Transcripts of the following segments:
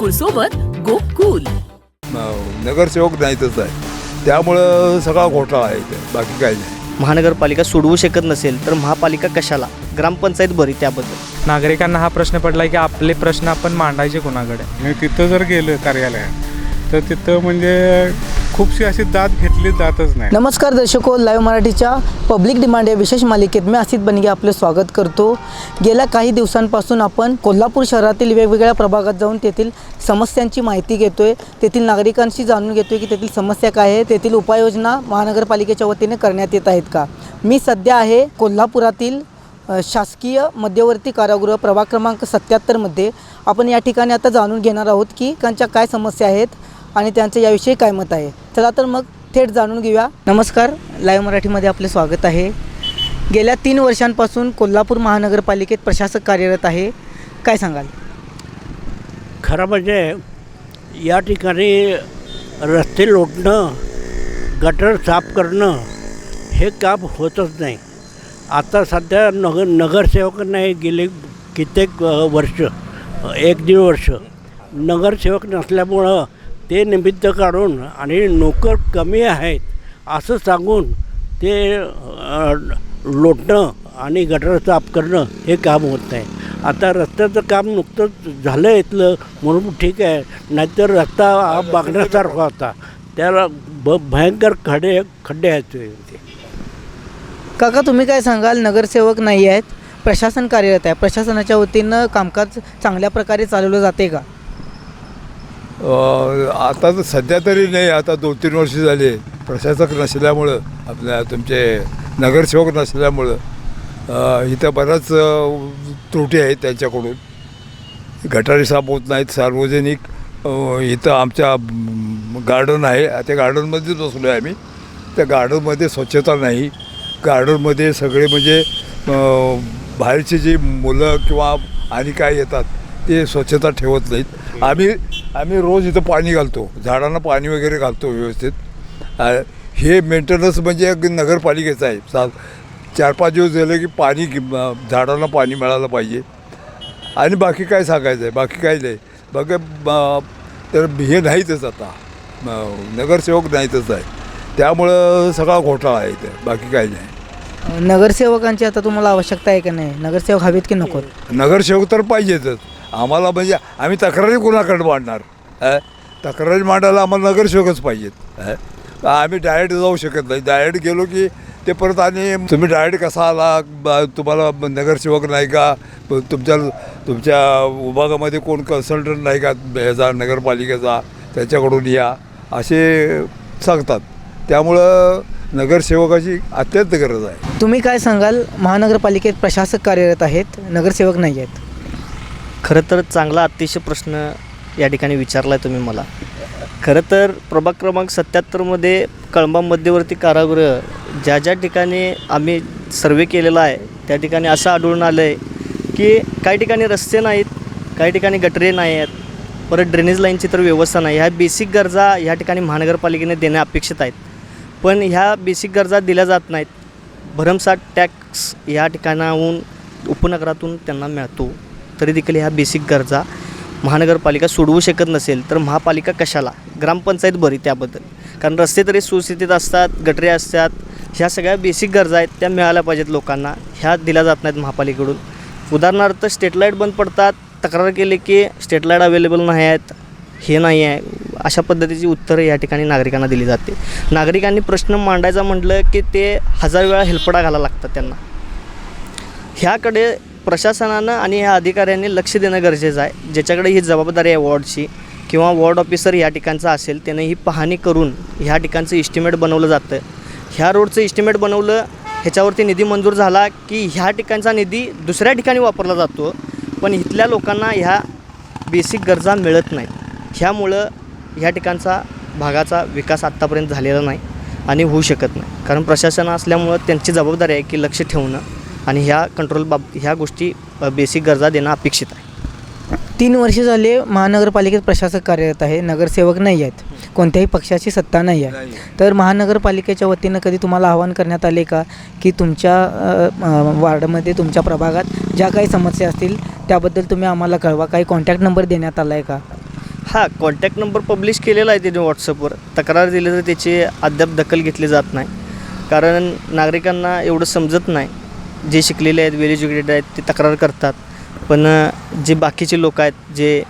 गोकुळ सोबत गोकुल नगरसेवक नाहीतच आहे. त्यामुळं सगळा घोटाळा आहे इथे. बाकी काही नाही. महानगरपालिका सोडवू शकत नसेल तर महापालिका कशाला? ग्रामपंचायत बरी त्याबद्दल. नागरिकांना हा प्रश्न पडला की आपले प्रश्न आपण मांडायचे कोणाकडे? आणि तिथं जर गेलं कार्यालयात तर तिथं म्हणजे खूपशी असे दाद घेतले जातच नाही. नमस्कार दर्शको लाईव्ह मराठीच्या पब्लिक डिमांड या विशेष मालिकेत मी असित बनगे आपले स्वागत करतो. गेल्या काही दिवसांपासून आपण कोल्हापूर शहरातील वेगवेगळ्या प्रभागात जाऊन तेथील समस्यांची माहिती घेतो आहे तेथील नागरिकांशी जाणून घेतो आहे की तेथील समस्या काय आहे. तेथील उपाययोजना महानगरपालिकेच्या वतीने करण्यात येत आहेत का? मी सध्या आहे कोल्हापुरातील शासकीय मध्यवर्ती कारागृह प्रभाग क्रमांक सत्याहत्तरमध्ये आपण या ठिकाणी आता जाणून घेणार आहोत की त्यांच्या काय समस्या आहेत आणि त्यांचं याविषयी काय मत आहे. चला तर मग थेट जाणून घेऊया. नमस्कार लाईव्ह मराठीमध्ये आपले स्वागत आहे. गेल्या तीन वर्षांपासून कोल्हापूर महानगरपालिकेत प्रशासक कार्यरत आहे. काय सांगाल? खरं म्हणजे या ठिकाणी रस्ते लोटणं गटर साफ करणं हे काम होतच नाही. आता सध्या नगर नगरसेवक नाही गेले कित्येक वर्ष एक दीड वर्ष. नगरसेवक नसल्यामुळं ते निमित्त काढून आणि नोकर कमी आहेत असं सांगून ते लोटणं आणि गटर साफ करणं हे काम होत नाही. आता रस्त्याचं काम नुकतंच झालं इथलं म्हणून ठीक आहे. नाहीतर रस्ता हा बघण्यासारखा होता. त्याला ब भयंकर खडे खड्डे आहेत ते. काका तुम्ही काय सांगाल? नगरसेवक नाही आहेत प्रशासन कार्यरत आहे. प्रशासनाच्या वतीनं कामकाज चांगल्या प्रकारे चालवलं जाते का? आता तर सध्या तरी नाही आता दोन तीन वर्ष झाले प्रशासक नसल्यामुळं आपल्या तुमचे नगरसेवक नसल्यामुळं इथं बऱ्याच त्रुटी आहेत त्यांच्याकडून. गटारी साफ होत नाहीत सार्वजनिक इथं आमच्या गार्डन आहे. त्या गार्डनमध्येच बसलो आहे आम्ही. त्या गार्डनमध्ये स्वच्छता नाही. गार्डनमध्ये सगळे म्हणजे बाहेरचे बाहेरची जी मुलं किंवा आणि काय येतात ते स्वच्छता ठेवत नाहीत. आम्ही आम्ही रोज इथं पाणी घालतो. झाडांना पाणी वगैरे घालतो व्यवस्थित. हे मेंटेनन्स म्हणजे अगदी नगरपालिकेचं आहे. सा चार पाच दिवस झाले की पाणी झाडांना पाणी मिळालं पाहिजे. आणि बाकी काय सांगायचं आहे? बाकी काही नाही. बघा ब- तर हे नाहीतच आता. नगरसेवक नाहीतच आहे. त्यामुळं सगळा घोटाळा आहे इथे. बाकी काही नाही. नगरसेवकांची आता तुम्हाला आवश्यकता आहे का नाही? नगरसेवक हवेत की नको? नगरसेवक तर पाहिजेतच. आम्हाला म्हणजे आम्ही तक्रारी कोणाकडे मांडणार? तक्रारी मांडायला आम्हाला नगरसेवकच पाहिजेत. आम्ही डायरेक्ट जाऊ शकत नाही. डायरेक्ट गेलो की ते परत आणि तुम्ही डायरेक्ट कसा आला? तुम्हाला नगरसेवक नाही का? तुमच्या तुमच्या विभागामध्ये कोण कन्सल्टंट नाही का? ह्याचा नगरपालिकेचा त्याच्याकडून या असे सांगतात. त्यामुळं नगरसेवकाची अत्यंत गरज आहे. तुम्ही काय सांगाल? महानगरपालिकेत प्रशासक कार्यरत आहेत नगरसेवक नाही आहेत. खरं तर चांगला अतिशय प्रश्न या ठिकाणी विचारला आहे तुम्ही मला. खरं तर प्रभाग क्रमांक सत्याहत्तरमध्ये कळंबा मध्यवर्ती कारागृह ज्या ज्या ठिकाणी आम्ही सर्वे केलेला आहे त्या ठिकाणी असं आढळून आलं आहे की काही ठिकाणी रस्ते नाहीत काही ठिकाणी गटरे नाही आहेत परत ड्रेनेज लाईनची तर व्यवस्था नाही. ह्या बेसिक गरजा ह्या ठिकाणी महानगरपालिकेने देणे अपेक्षित आहेत. पण ह्या बेसिक गरजा दिल्या जात नाहीत. भरमसाठ टॅक्स ह्या ठिकाणाहून उपनगरातून त्यांना मिळतो. तरी देखील ह्या बेसिक गरजा महानगरपालिका सोडवू शकत नसेल तर महापालिका कशाला? ग्रामपंचायत बरी त्याबद्दल. कारण रस्ते तरी सुस्थितीत असतात गटरे असतात ह्या सगळ्या बेसिक गरजा आहेत त्या मिळाल्या पाहिजेत लोकांना. ह्या दिल्या जात नाहीत महापालिकेकडून. उदाहरणार्थ स्टेट लाइट बंद पडतात तक्रार केली की स्टेट लाइट अवेलेबल नाही आहेत हे नाही आहे. अशा पद्धतीची उत्तरं या ठिकाणी नागरिकांना दिली जाते. नागरिकांनी प्रश्न मांडायचा म्हटलं की ते हजार वेळा हेलपडा घालायला लागतात त्यांना. ह्याकडे प्रशासनानं आणि ह्या अधिकाऱ्यांनी लक्ष देणं गरजेचं आहे. ज्याच्याकडे ही जबाबदारी आहे वॉर्डची किंवा वॉर्ड ऑफिसर या ठिकाणचा असेल त्याने ही पाहणी करून ह्या ठिकाणचं इस्टिमेट बनवलं जातं. ह्या रोडचं इस्टिमेट बनवलं ह्याच्यावरती निधी मंजूर झाला की ह्या ठिकाणचा निधी दुसऱ्या ठिकाणी वापरला जातो पण इथल्या लोकांना ह्या बेसिक गरजा मिळत नाहीत. ह्यामुळं ह्या ठिकाणचा भागाचा विकास आत्तापर्यंत झालेला नाही आणि होऊ शकत नाही. कारण प्रशासन असल्यामुळं त्यांची जबाबदारी आहे की लक्ष ठेवणं. आणि ह्या कंट्रोल बाब ह्या गोष्टी बेसिक गरजा देणं अपेक्षित आहे. तीन वर्ष झाले महानगरपालिकेत प्रशासक कार्यरत आहे नगरसेवक नाही आहेत कोणत्याही पक्षाची सत्ता नाही आहे. तर महानगरपालिकेच्या वतीनं कधी तुम्हाला आवाहन करण्यात आले का? की तुमच्या वार्डमध्ये तुमच्या प्रभागात ज्या काही समस्या असतील त्याबद्दल तुम्ही आम्हाला कळवा. काही कॉन्टॅक्ट नंबर देण्यात आला आहे का? हां कॉन्टॅक्ट नंबर पब्लिश केलेला आहे त्याने व्हॉट्सअपवर तक्रार दिली तर त्याची अद्याप दखल घेतली जात नाही. कारण नागरिकांना एवढं समजत नाही. जे शिकलेले आहेत वेल एज्युकेटेड आहेत ते तक्रार करतात. पण जे बाकीचे लोक आहेत जे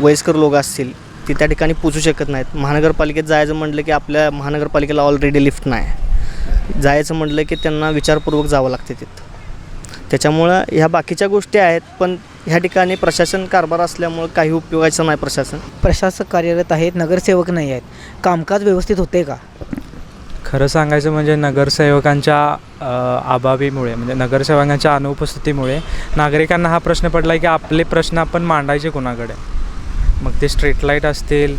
वयस्कर लोक असतील ते त्या ठिकाणी पोचू शकत नाहीत. महानगरपालिकेत जायचं म्हटलं की आपल्या महानगरपालिकेला ऑलरेडी लिफ्ट नाही. जायचं म्हटलं की त्यांना विचारपूर्वक जावं लागते तिथं. त्याच्यामुळं ह्या बाकीच्या गोष्टी आहेत पण ह्या ठिकाणी प्रशासन कारभार असल्यामुळं काही उपयोगाचं नाही प्रशासन. प्रशासक कार्यरत आहेत नगरसेवक नाही आहेत. कामकाज व्यवस्थित होते का? खरं सांगायचं म्हणजे नगरसेवकांच्या अभावीमुळे म्हणजे नगरसेवकांच्या अनुपस्थितीमुळे नागरिकांना हा प्रश्न पडला आहे की आपले प्रश्न आपण मांडायचे कोणाकडे? मग ते स्ट्रीट लाइट असतील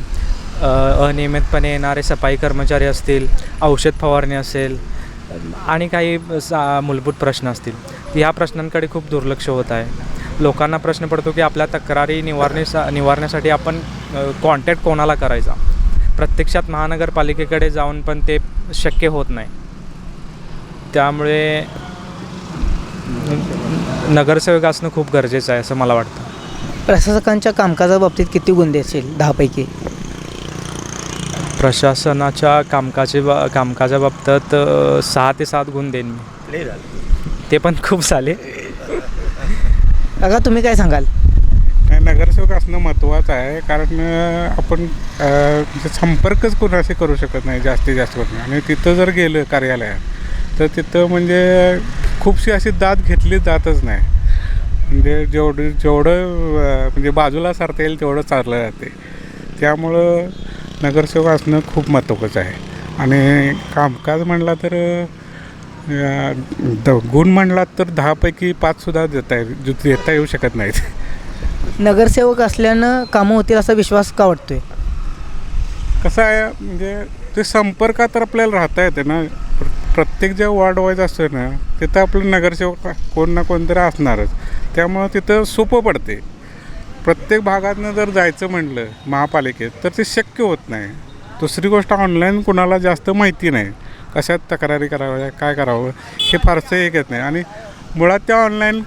अनियमितपणे येणारे सफाई कर्मचारी असतील औषध फवारणी असेल आणि काही सा मूलभूत प्रश्न असतील. या प्रश्नांकडे खूप दुर्लक्ष होत आहे. लोकांना प्रश्न पडतो की आपल्या तक्रारी निवारणी निवारण्यासाठी आपण कॉन्टॅक्ट कोणाला करायचा? प्रत्यक्षात महानगरपालिकेकडे जाऊन पण ते शक्य होत नाही. त्यामुळे नगरसेवक असणं खूप गरजेचं आहे असं मला वाटतं. प्रशासकांच्या कामकाजाबाबतीत किती गुण देशील दहापैकी प्रशासनाच्या कामकाजे बा कामकाजाबाबतीत सहा ते सात गुण देईन मी. ते पण खूप झाले. काका तुम्ही काय सांगाल? नगरसेवक असणं महत्त्वाचं आहे. कारण आपण म्हणजे संपर्कच कोणाशी करू शकत नाही जास्तीत जास्त करून. आणि तिथं जर गेलं कार्यालयात तर तिथं म्हणजे खूपशी अशी दाद घेतली जातच नाही. म्हणजे जेवढं जेवढं म्हणजे बाजूला सारता येईल तेवढं चाललं जाते. त्यामुळं नगरसेवक असणं खूप महत्त्वाचं आहे. आणि कामकाज म्हणला तर द- गुण म्हणला तर दहापैकी पाचसुद्धा देता येईल देता येऊ शकत नाहीत. नगरसेवक असल्यानं कामं होतील असा विश्वास का वाटतोय? कसं आहे म्हणजे ते संपर्कात तर आपल्याला राहता येते ना. प्रत्येक जे वॉर्ड वाईज असतं ना तिथं आपलं नगरसेवक कोण ना कोणतरी असणारच. त्यामुळं तिथं सोपं पडते. प्रत्येक भागातनं जर जायचं म्हणलं महापालिकेत तर ते शक्य होत नाही. दुसरी गोष्ट ऑनलाईन कुणाला जास्त माहिती नाही. कशात तक्रारी कराव्या काय करावं हे फारसं एक येत नाही. आणि मुळात त्या ऑनलाईन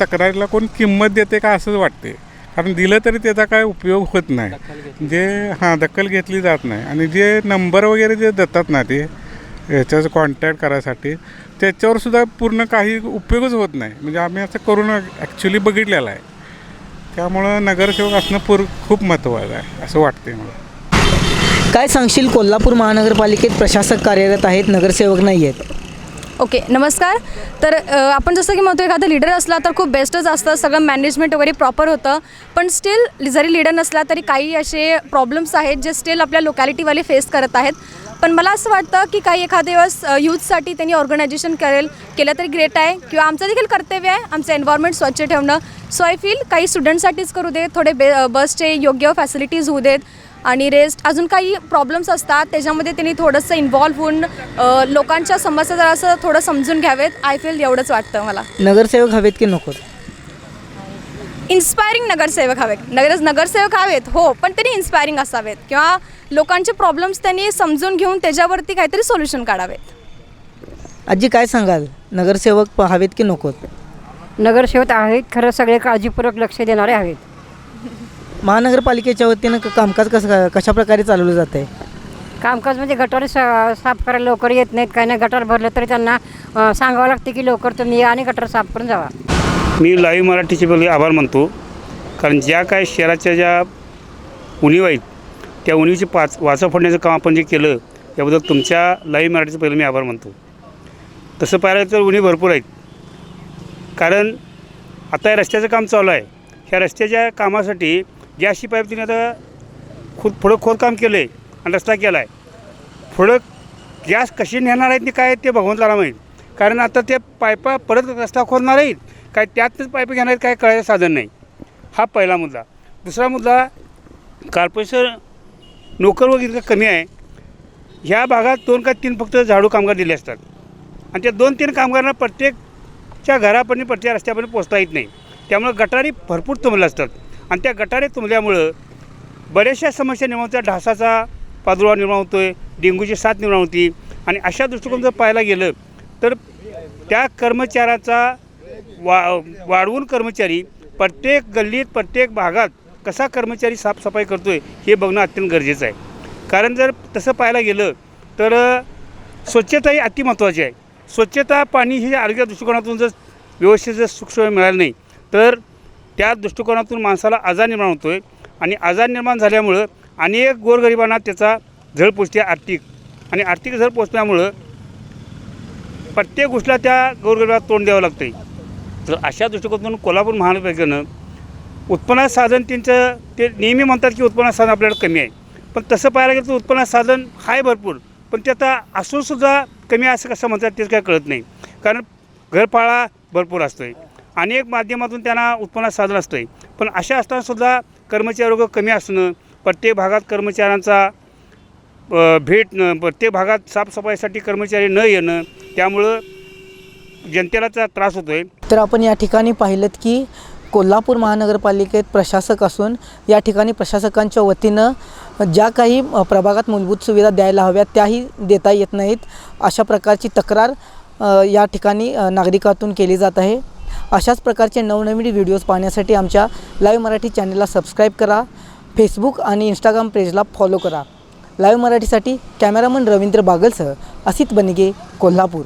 तक्रारीला कोण किंमत देते का असंच वाटते. कारण दिलं तरी त्याचा काय उपयोग होत नाही. जे हां दखल घेतली जात नाही. आणि जे नंबर वगैरे जे देतात ना ते याच्याचं कॉन्टॅक्ट करायसाठी त्याच्यावर सुद्धा पूर्ण काही उपयोगच होत नाही. म्हणजे आम्ही असं करून ॲक्च्युली बघितलेलं आहे. त्यामुळं नगरसेवक असणं पूर खूप महत्त्वाचं आहे असं वाटते मला. काय सांगशील? कोल्हापूर महानगरपालिकेत प्रशासक कार्यरत आहेत नगरसेवक नाही आहेत ओके नमस्कार. तर आपण जसं की म्हणतो एखादा लीडर असला तर खूप बेस्टच असतं सगळं मॅनेजमेंट वगैरे प्रॉपर होतं. पण स्टील जरी लीडर नसला तरी काही असे प्रॉब्लेम्स आहेत जे स्टील आपल्या लोकॅलिटीवाले फेस करत आहेत. पण मला असं वाटतं की काही एखाद्या वेळेस यूथसाठी त्यांनी ऑर्गनायझेशन करेल केलं तरी ग्रेट आहे. किंवा आमचं देखील कर्तव्य आहे आमचं एन्व्हायरमेंट स्वच्छ ठेवणं. सो आय फील काही स्टुडंटसाठीच करू दे थोडे बे बसचे योग्य फॅसिलिटीज होऊ देत. आणि रेस्ट अजून काही प्रॉब्लेम्स असतात. त्याच्यामध्ये त्यांनी थोडंसं इन्व्हॉल्व्ह होऊन अ, लोकांच्या समस्या जरा असं थोडं समजून घ्यावेत. आय फील एवढंच वाटतं मला. नगरसेवक हवेत की नको इन्स्पायरिंग नगरसेवक हवेत. नगर नगरसेवक हवेत हो पण त्यांनी इन्स्पायरिंग असावेत. किंवा लोकांचे प्रॉब्लेम्स त्यांनी समजून घेऊन त्याच्यावरती काहीतरी सोल्युशन काढावेत. आजी काय सांगाल? नगरसेवक प- हवेत की नकोत? नगरसेवक आहेत खरं सगळे काळजीपूर्वक लक्ष देणारे आहेत महानगरपालिकेच्या वतीनं क- कामकाज कसं कशा प्रकारे चालवलं जातं आहे कामकाज म्हणजे गटार सा साफ करायला लवकर येत नाहीत. काही नाही गटार भरलं तरी त्यांना अ, सांगावं लागते की लवकर तुम्ही या आणि गटार साफ करून जावा. मी लाईव्ह मराठीचे पहिले आभार मानतो. कारण ज्या काय शहराच्या ज्या उणीव आहेत त्या उणीवची पाच वाचा फोडण्याचं काम आपण जे केलं याबद्दल तुमच्या लाईव्ह मराठीचं पहिलं मी आभार मानतो. तसं पाहिलं तर उणीव भरपूर आहेत. कारण आता या रस्त्याचं काम चालू आहे. ह्या रस्त्याच्या कामासाठी गॅसची पाईप तिने आता खूप पुढं खोदकाम केलं आहे आणि रस्ता केला आहे पुढं गॅस कशी नेणार आहेत आणि काय ते भगवंताला माहीत. कारण आता ते पायपा परत रस्ता खोदणार आहेत काय त्यातच पाईप घेणार आहेत काय कळायचं साधन नाही. हा पहिला मुद्दा. दुसरा मुद्दा कार्पोरेशन नोकर वगैरे कमी आहे. ह्या भागात दोन का तीन फक्त झाडू कामगार दिले असतात. आणि त्या दोन तीन कामगारांना प्रत्येकच्या घरापर्यंत प्रत्येक रस्त्यापर्यंत पोचता येत नाही. त्यामुळं गटारी भरपूर तुंबल्या असतात. आणि त्या गटारे तुंबल्यामुळं बऱ्याचशा समस्या निर्माण होत्या. ढासाचा प्रादुर्भाव निर्माण होतो आहे डेंग्यूची साथ निर्माण होती आणि अशा दृष्टिकोन जर पाहायला गेलं तर त्या कर्मचाऱ्याचा वा वाढवून कर्मचारी प्रत्येक गल्लीत प्रत्येक भागात कसा कर्मचारी साफसफाई करतो आहे हे बघणं अत्यंत गरजेचं आहे. कारण जर तसं पाहायला गेलं तर स्वच्छता ही अति महत्त्वाची आहे. स्वच्छता पाणी हे आरोग्य दृष्टिकोनातून जर व्यवस्थित जर सुखसोय मिळालं नाही तर त्या दृष्टिकोनातून माणसाला आजार निर्माण होतो आहे आणि आजार निर्माण झाल्यामुळं अनेक गोरगरिबांना त्याचा झळ पोचते आर्थिक. आणि आर्थिक झळ पोचल्यामुळं प्रत्येक गोष्टीला त्या गोरगरिबाला तोंड द्यावं लागतं आहे तर अशा दृष्टिकोनातून कोल्हापूर महानगरपालिकेनं उत्पन्न साधन त्यांचं ते नेहमी म्हणतात की उत्पन्न साधन आपल्याकडे कमी आहे. पण तसं पाहायला गेलं तर उत्पन्न साधन आहे भरपूर. पण ते आता असूनसुद्धा कमी असं कसं म्हणतात तेच काय कळत नाही. कारण घरपाळा भरपूर असतो आहे अनेक माध्यमातून त्यांना उत्पन्न साधन असतं आहे पण अशा असतानासुद्धा कर्मचारी वर्ग कमी असणं प्रत्येक भागात कर्मचाऱ्यांचा भेटणं प्रत्येक भागात साफसफाईसाठी कर्मचारी न येणं त्यामुळं जनतेला त्या त्रास होतो आहे तर आपण या ठिकाणी पाहिलं की कोल्हापूर महानगरपालिकेत प्रशासक असून या ठिकाणी प्रशासकांच्या वतीनं ज्या काही प्रभागात मूलभूत सुविधा द्यायला हव्यात त्याही देता येत नाहीत. अशा प्रकारची तक्रार या ठिकाणी नागरिकातून केली जात आहे. अशाच प्रकारचे नवनवीन व्हिडिओज पाहण्यासाठी आमच्या लाईव्ह मराठी चॅनलला सबस्क्राईब करा. फेसबुक आणि इंस्टाग्राम पेजला फॉलो करा. लाईव्ह मराठीसाठी कॅमेरामन रवींद्र बागलसह असित बनिगे कोल्हापूर.